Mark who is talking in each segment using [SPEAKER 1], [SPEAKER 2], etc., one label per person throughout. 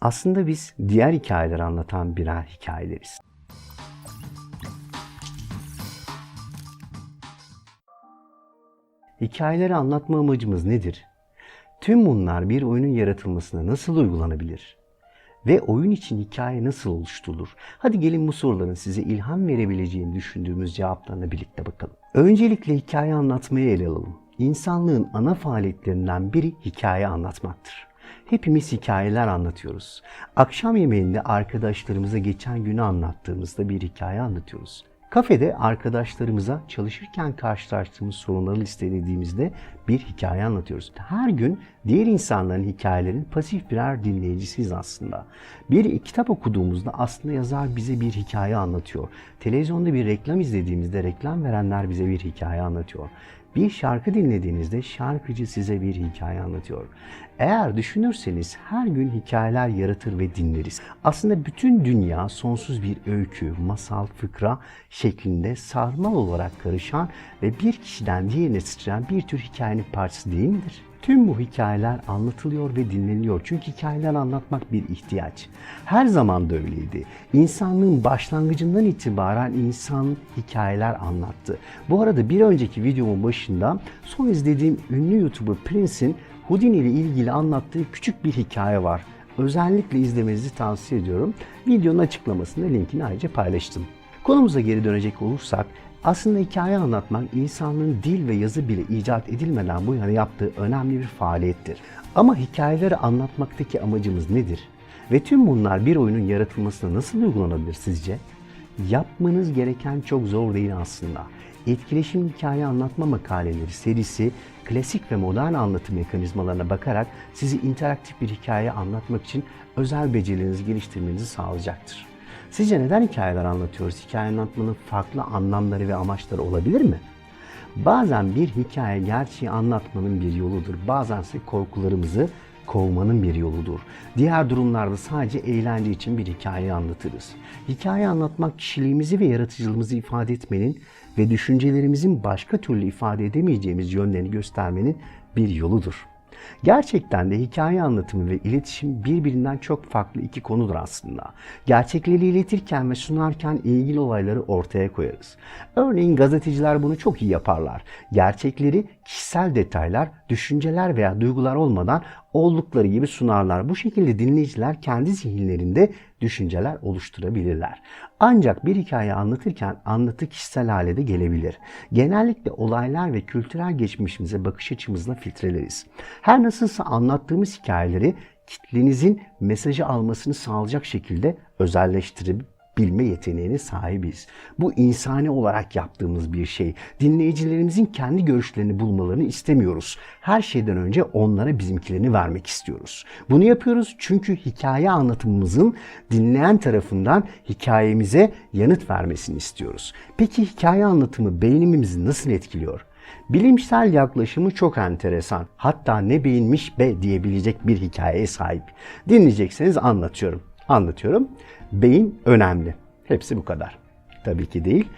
[SPEAKER 1] Aslında biz diğer hikayeleri anlatan birer hikayeleriz. Hikayeleri anlatma amacımız nedir? Tüm bunlar bir oyunun yaratılmasına nasıl uygulanabilir? Ve oyun için hikaye nasıl oluşturulur? Hadi gelin bu soruların size ilham verebileceğini düşündüğümüz cevaplarına birlikte bakalım. Öncelikle hikaye anlatmayı ele alalım. İnsanlığın ana faaliyetlerinden biri hikaye anlatmaktır. Hepimiz hikayeler anlatıyoruz. Akşam yemeğinde arkadaşlarımıza geçen günü anlattığımızda bir hikaye anlatıyoruz. Kafede arkadaşlarımıza çalışırken karşılaştığımız sorunları listelediğimizde bir hikaye anlatıyoruz. Her gün diğer insanların hikayelerin pasif birer dinleyicisiyiz aslında. Bir kitap okuduğumuzda aslında yazar bize bir hikaye anlatıyor. Televizyonda bir reklam izlediğimizde reklam verenler bize bir hikaye anlatıyor. Bir şarkı dinlediğinizde şarkıcı size bir hikaye anlatıyor. Eğer düşünürseniz her gün hikayeler yaratır ve dinleriz. Aslında bütün dünya sonsuz bir öykü, masal, fıkra şeklinde sarmal olarak karışan ve bir kişiden diğerine sıçrayan bir tür hikayenin parçası değil midir? Tüm bu hikayeler anlatılıyor ve dinleniyor. Çünkü hikayeler anlatmak bir ihtiyaç. Her zaman da öyleydi. İnsanlığın başlangıcından itibaren insan hikayeler anlattı. Bu arada bir önceki videomun başında son izlediğim ünlü YouTuber Prince'in Houdini ile ilgili anlattığı küçük bir hikaye var. Özellikle izlemenizi tavsiye ediyorum. Videonun açıklamasında linkini ayrıca paylaştım. Konumuza geri dönecek olursak aslında hikaye anlatmak insanlığın dil ve yazı bile icat edilmeden bu yana yaptığı önemli bir faaliyettir. Ama hikayeleri anlatmaktaki amacımız nedir? Ve tüm bunlar bir oyunun yaratılmasına nasıl uygulanabilir sizce? Yapmanız gereken çok zor değil aslında. Etkileşim hikaye anlatma makaleleri serisi klasik ve modern anlatım mekanizmalarına bakarak sizi interaktif bir hikaye anlatmak için özel becerilerinizi geliştirmenizi sağlayacaktır. Sizce neden hikayeler anlatıyoruz? Hikaye anlatmanın farklı anlamları ve amaçları olabilir mi? Bazen bir hikaye gerçeği anlatmanın bir yoludur. Bazense korkularımızı kovmanın bir yoludur. Diğer durumlarda sadece eğlence için bir hikaye anlatırız. Hikaye anlatmak kişiliğimizi ve yaratıcılığımızı ifade etmenin ve düşüncelerimizin başka türlü ifade edemeyeceğimiz yönlerini göstermenin bir yoludur. Gerçekten de hikaye anlatımı ve iletişim birbirinden çok farklı iki konudur aslında. Gerçekleri iletirken ve sunarken ilgili olayları ortaya koyarız. Örneğin gazeteciler bunu çok iyi yaparlar. Gerçekleri kişisel detaylar, düşünceler veya duygular olmadan oldukları gibi sunarlar. Bu şekilde dinleyiciler kendi zihinlerinde düşünceler oluşturabilirler. Ancak bir hikaye anlatırken anlatı kişisel hale de gelebilir. Genellikle olaylar ve kültürel geçmişimize bakış açımızla filtreleriz. Her nasılsa anlattığımız hikayeleri kitlenizin mesajı almasını sağlayacak şekilde özelleştirip bilme yeteneğine sahibiz. Bu insani olarak yaptığımız bir şey. Dinleyicilerimizin kendi görüşlerini bulmalarını istemiyoruz. Her şeyden önce onlara bizimkilerini vermek istiyoruz. Bunu yapıyoruz çünkü hikaye anlatımımızın dinleyen tarafından hikayemize yanıt vermesini istiyoruz. Peki hikaye anlatımı beynimizi nasıl etkiliyor? Bilimsel yaklaşımı çok enteresan. Hatta ne beğenmiş be diyebilecek bir hikayeye sahip. Dinleyecekseniz anlatıyorum. Anlatıyorum. Beyin önemli. Hepsi bu kadar. Tabii ki değil.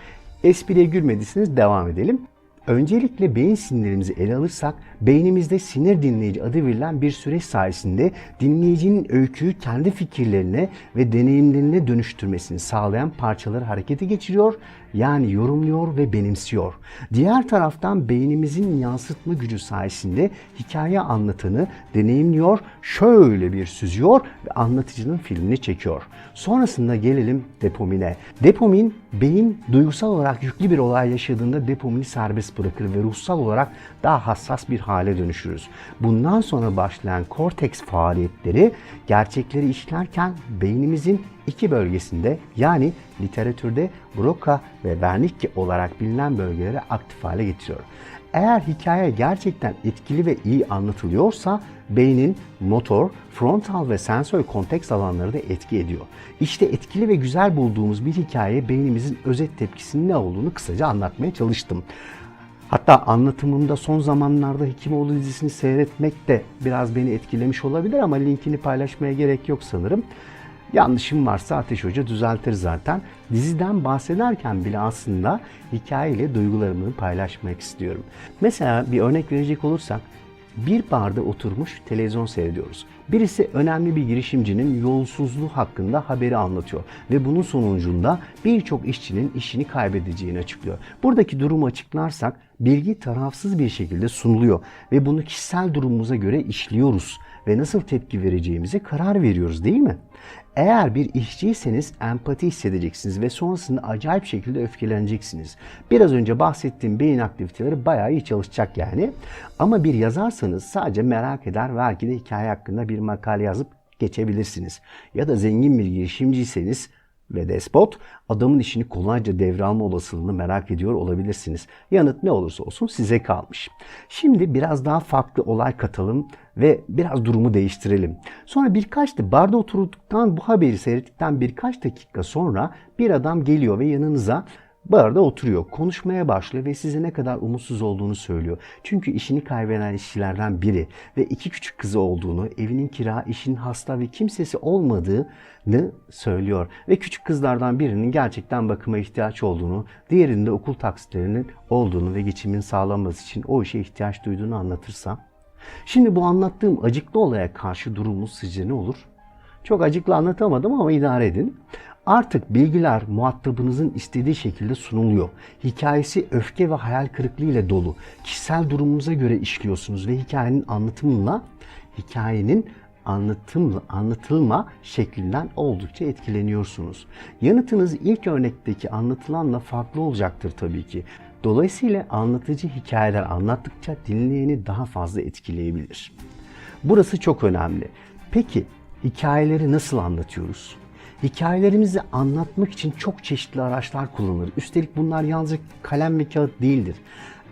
[SPEAKER 1] Espriye gülmediyseniz devam edelim. Öncelikle beyin sinirlerimizi ele alırsak beynimizde sinir dinleyici adı verilen bir süreç sayesinde dinleyicinin öyküyü kendi fikirlerine ve deneyimlerine dönüştürmesini sağlayan parçaları harekete geçiriyor yani yorumluyor ve benimsiyor. Diğer taraftan beynimizin yansıtma gücü sayesinde hikaye anlatanı deneyimliyor, şöyle bir süzüyor ve anlatıcının filmini çekiyor. Sonrasında gelelim dopamine. Dopamin beyin duygusal olarak yüklü bir olay yaşadığında dopamini serbest bırakır ve ruhsal olarak daha hassas bir hale dönüşürüz. Bundan sonra başlayan korteks faaliyetleri gerçekleri işlerken beynimizin iki bölgesinde yani literatürde Broca ve Wernicke olarak bilinen bölgeleri aktif hale getiriyor. Eğer hikaye gerçekten etkili ve iyi anlatılıyorsa beynin motor, frontal ve sensör konteks alanları da etki ediyor. İşte etkili ve güzel bulduğumuz bir hikaye beynimizin özet tepkisinin ne olduğunu kısaca anlatmaya çalıştım. Hatta anlatımımda son zamanlarda Hekimoğlu dizisini seyretmek de biraz beni etkilemiş olabilir ama linkini paylaşmaya gerek yok sanırım. Yanlışım varsa Ateş Hoca düzeltir zaten. Diziden bahsederken bile aslında hikayeyle duygularımı paylaşmak istiyorum. Mesela bir örnek verecek olursak bir barda oturmuş televizyon seyrediyoruz. Birisi önemli bir girişimcinin yolsuzluğu hakkında haberi anlatıyor ve bunun sonucunda birçok işçinin işini kaybedeceğini açıklıyor. Buradaki durumu açıklarsak bilgi tarafsız bir şekilde sunuluyor ve bunu kişisel durumumuza göre işliyoruz ve nasıl tepki vereceğimize karar veriyoruz değil mi? Eğer bir işçiyseniz empati hissedeceksiniz ve sonrasında acayip şekilde öfkeleneceksiniz. Biraz önce bahsettiğim beyin aktiviteleri bayağı iyi çalışacak yani. Ama bir yazarsanız sadece merak eder belki de hikaye hakkında bir makale yazıp geçebilirsiniz. Ya da zengin bir girişimciyseniz ve despot adamın işini kolayca devralma olasılığını merak ediyor olabilirsiniz. Yanıt ne olursa olsun size kalmış. Şimdi biraz daha farklı olay katalım ve biraz durumu değiştirelim. Sonra birkaç da barda oturduktan bu haberi seyrettikten birkaç dakika sonra bir adam geliyor ve yanınıza barda oturuyor. Konuşmaya başlıyor ve size ne kadar umutsuz olduğunu söylüyor. Çünkü işini kaybeden işçilerden biri ve iki küçük kızı olduğunu, evinin kira, işinin hasta ve kimsesi olmadığını söylüyor. Ve küçük kızlardan birinin gerçekten bakıma ihtiyaç olduğunu, diğerinin de okul taksitlerinin olduğunu ve geçimin sağlanması için o işe ihtiyaç duyduğunu anlatırsa. Şimdi bu anlattığım acıklı olaya karşı durumumuz sizce ne olur? Çok acıklı anlatamadım ama idare edin. Artık bilgiler muhatabınızın istediği şekilde sunuluyor. Hikayesi öfke ve hayal kırıklığı ile dolu. Kişisel durumunuza göre işliyorsunuz ve hikayenin anlatımıyla hikayenin anlatım, anlatılma şeklinden oldukça etkileniyorsunuz. Yanıtınız ilk örnekteki anlatılanla farklı olacaktır tabii ki. Dolayısıyla anlatıcı hikayeler anlattıkça dinleyeni daha fazla etkileyebilir. Burası çok önemli. Peki hikayeleri nasıl anlatıyoruz? Hikayelerimizi anlatmak için çok çeşitli araçlar kullanılır. Üstelik bunlar yalnızca kalem ve kağıt değildir.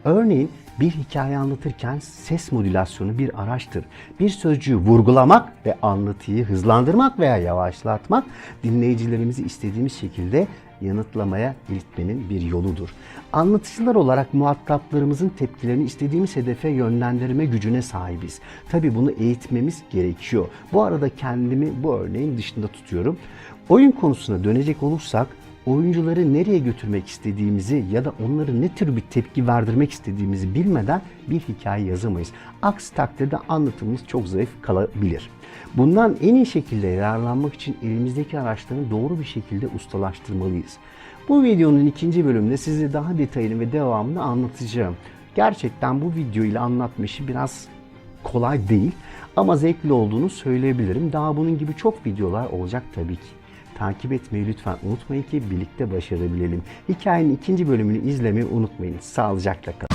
[SPEAKER 1] Örneğin bir hikaye anlatırken ses modülasyonu bir araçtır. Bir sözcüğü vurgulamak ve anlatıyı hızlandırmak veya yavaşlatmak dinleyicilerimizi istediğimiz şekilde yanıtlamaya ilitmenin bir yoludur. Anlatıcılar olarak muhataplarımızın tepkilerini istediğimiz hedefe yönlendirme gücüne sahibiz. Tabii bunu eğitmemiz gerekiyor. Bu arada kendimi bu örneğin dışında tutuyorum. Oyun konusuna dönecek olursak oyuncuları nereye götürmek istediğimizi ya da onları ne tür bir tepki verdirmek istediğimizi bilmeden bir hikaye yazamayız. Aksi takdirde anlatımımız çok zayıf kalabilir. Bundan en iyi şekilde yararlanmak için elimizdeki araçları doğru bir şekilde ustalaştırmalıyız. Bu videonun ikinci bölümünde size daha detaylı ve devamını anlatacağım. Gerçekten bu video ile anlatma işi biraz kolay değil ama zevkli olduğunu söyleyebilirim. Daha bunun gibi çok videolar olacak tabii ki. Takip etmeyi lütfen unutmayın ki birlikte başarabilelim. Hikayenin ikinci bölümünü izlemeyi unutmayın. Sağlıcakla kalın.